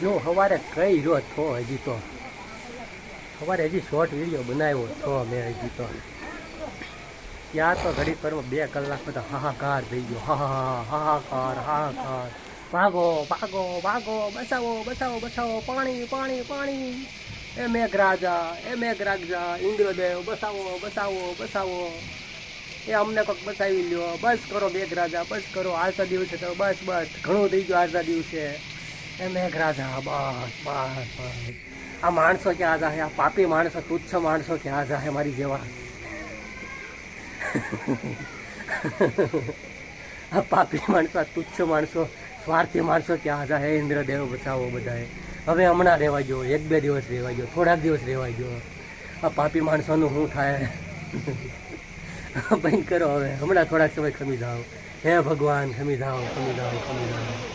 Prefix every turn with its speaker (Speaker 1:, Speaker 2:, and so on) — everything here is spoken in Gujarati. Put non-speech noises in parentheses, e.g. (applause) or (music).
Speaker 1: જો તો ઘડી પરમાં બે કલાક બધા હાહાકાર થઈ ગયો. હાહાકાર હાહાકાર. ભાગો ભાગો ભાગો, બચાવો બચાવો બચાવો. પાણી પાણી પાણી. એ મેઘરાજા એ મેઘરાજા ઇન્દ્રદેવ બસાવો બસાવો બસાવો એ અમને કોઈક બસાવી લ્યો. બસ કરો મેઘરાજા બસ કરો. આજના દિવસે તો બસ બસ. ઘણું થઈ ગયું આજના દિવસે. એ મેઘરાજા બસ બસ બસ. આ માણસો ક્યાં જાહે? આ પાપી માણસો, તુચ્છ માણસો ક્યાં જાહે મારી જેવા? (laughs) આ પાપી માણસો, આ તુચ્છ માણસો, સ્વાર્થી માણસો ક્યાં જાહે? ઇન્દ્રદેવ બચાવો બધાએ. હવે હમણાં રહેવા ગયો એક બે દિવસ રહેવા ગયો થોડાક દિવસ રહેવા ગયો આ પાપી માણસોનું શું થાય? (laughs) બંધ કરો હવે, હમણાં થોડાક સમય ખમી જાઓ. હે ભગવાન, ખમી જાઓ ખમી જાઓ ખમી જાઓ.